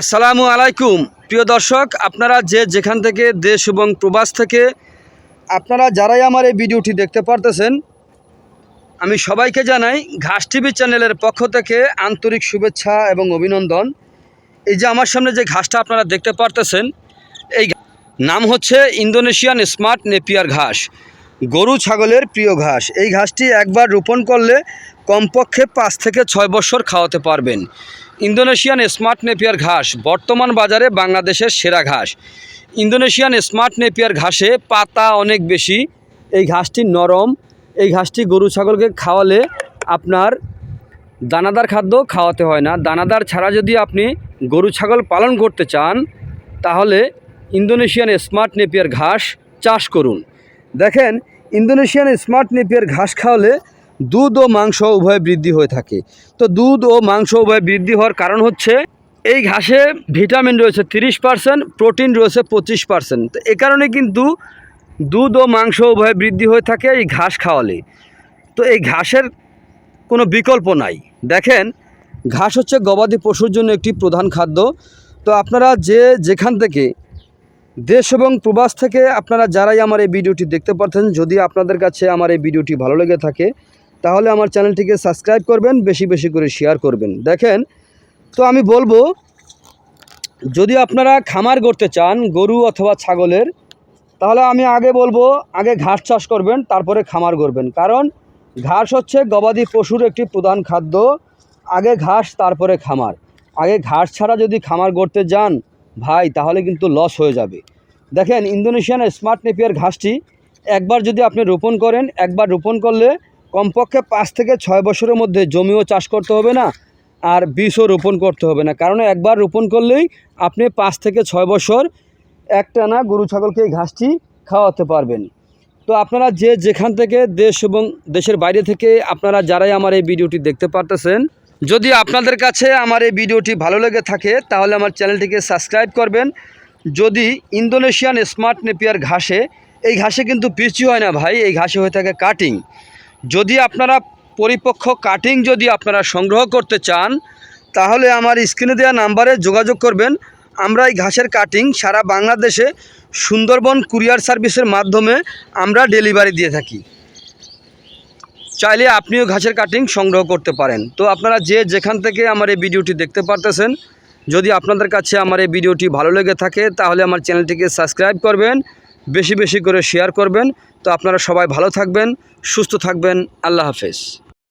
আসসালামু আলাইকুম। প্রিয় দর্শক, আপনারা যে যেখান থেকে দেশ এবং প্রবাস থেকে আপনারা যারাই আমার এই ভিডিওটি দেখতে পারতেছেন, আমি সবাইকে জানাই ঘাস টিভি চ্যানেলের পক্ষ থেকে আন্তরিক শুভেচ্ছা এবং অভিনন্দন। এই যে আমার সামনে যে ঘাসটা আপনারা দেখতে পারতেছেন, এই নাম হচ্ছে ইন্দোনেশিয়ান স্মার্ট নেপিয়ার ঘাস। গরু ছাগলের প্রিয় ঘাস। এই ঘাসটি একবার রোপণ করলে কমপক্ষে পাঁচ থেকে ছয় বছর খাওয়াতে পারবেন। ইন্দোনেশিয়ান স্মার্ট নেপিয়ার ঘাস বর্তমান বাজারে বাংলাদেশের সেরা ঘাস। ইন্দোনেশিয়ান স্মার্ট নেপিয়ার ঘাসে পাতা অনেক বেশি। এই ঘাসটি নরম। এই ঘাসটি গরু ছাগলকে খাওয়ালে আপনার দানাদার খাদ্য খাওয়াতে হয় না। দানাদার ছাড়া যদি আপনি গরু ছাগল পালন করতে চান, তাহলে ইন্দোনেশিয়ান স্মার্ট নেপিয়ার ঘাস চাষ করুন। দেখেন, ইন্দোনেশিয়ান স্মার্ট নেপিয়ার ঘাস খাওয়ালে দুধ ও মাংস উভয় বৃদ্ধি হয়ে থাকে। তো দুধ ও মাংস উভয় বৃদ্ধি হওয়ার কারণ হচ্ছে, এই ঘাসে ভিটামিন রয়েছে তিরিশ পার্সেন্ট, প্রোটিন রয়েছে পঁচিশ পার্সেন্ট। তো এ কারণে কিন্তু দুধ ও মাংস উভয় বৃদ্ধি হয়ে থাকে এই ঘাস খাওয়ালে। তো এই ঘাসের কোনো বিকল্প নাই। দেখেন, ঘাস হচ্ছে গবাদি পশুর জন্য একটি প্রধান খাদ্য। তো আপনারা যে যেখান থেকে দেশ এবং প্রবাস থেকে আপনারা যারাই আমার এই ভিডিওটি দেখতে পারতেন, যদি আপনাদের কাছে আমার এই ভিডিওটি ভালো লেগে থাকে, তাহলে আমার চ্যানেলটিকে সাবস্ক্রাইব করবেন, বেশি বেশি করে শেয়ার করবেন। দেখেন, তো আমি বলব, যদি আপনারা খামার করতে চান, গরু অথবা ছাগলের, তাহলে আমি আগে বলব, আগে ঘাস চাষ করবেন, তারপরে খামার করবেন কারণ ঘাস হচ্ছে গবাদি পশুর একটি প্রধান খাদ্য। আগে ঘাস, তারপরে খামার। আগে ঘাস ছাড়া যদি খামার করতে যান ভাই, তাহলে কিন্তু লস হয়ে যাবে। দেখেন, ইন্দোনেশিয়ান স্মার্ট নেপিয়ার ঘাসটি একবার যদি আপনি রোপণ করেন, একবার রোপণ করলে কমপক্ষে পাঁচ থেকে ছয় বছরের মধ্যে জমিও চাষ করতে হবে না, আর বীজও রোপণ করতে হবে না। কারণ একবার রোপণ করলেই আপনি পাঁচ থেকে ছয় বছর একটানা গরু, ছাগলকে এই ঘাসটি খাওয়াতে পারবেন। তো আপনারা যে যেখান থেকে দেশ এবং দেশের বাইরে থেকে আপনারা যারাই আমার এই ভিডিওটি দেখতে পারতেছেন যদি আপনাদের কাছে আমার এই ভিডিওটি ভালো লেগে থাকে, তাহলে আমার চ্যানেলটিকে সাবস্ক্রাইব করবেন। যদি ইন্দোনেশিয়ান স্মার্ট নেপিয়ার ঘাসে, এই ঘাসে কিন্তু পিচি হয় না ভাই, এই ঘাসে হয়ে থাকে কাটিং। যদি আপনারা পরিপক্ষ কাটিং যদি আপনারা সংগ্রহ করতে চান, তাহলে আমার স্ক্রিনে দেওয়া নাম্বারে যোগাযোগ করবেন। আমরা এই ঘাসের কাটিং সারা বাংলাদেশে সুন্দরবন কুরিয়ার সার্ভিসের মাধ্যমে আমরা ডেলিভারি দিয়ে থাকি। চাইলে আপনিও ঘাসের কাটিং সংগ্রহ করতে পারেন। তো আপনারা যে যেখান থেকে আমার এই ভিডিওটি দেখতে পারতেছেন, যদি আপনাদের কাছে আমার এই ভিডিওটি ভালো লেগে থাকে, তাহলে আমার চ্যানেলটিকে সাবস্ক্রাইব করবেন, বেশি বেশি করে শেয়ার করবেন। তো আপনারা সবাই ভালো থাকবেন, সুস্থ থাকবেন, আল্লাহ হাফেজ।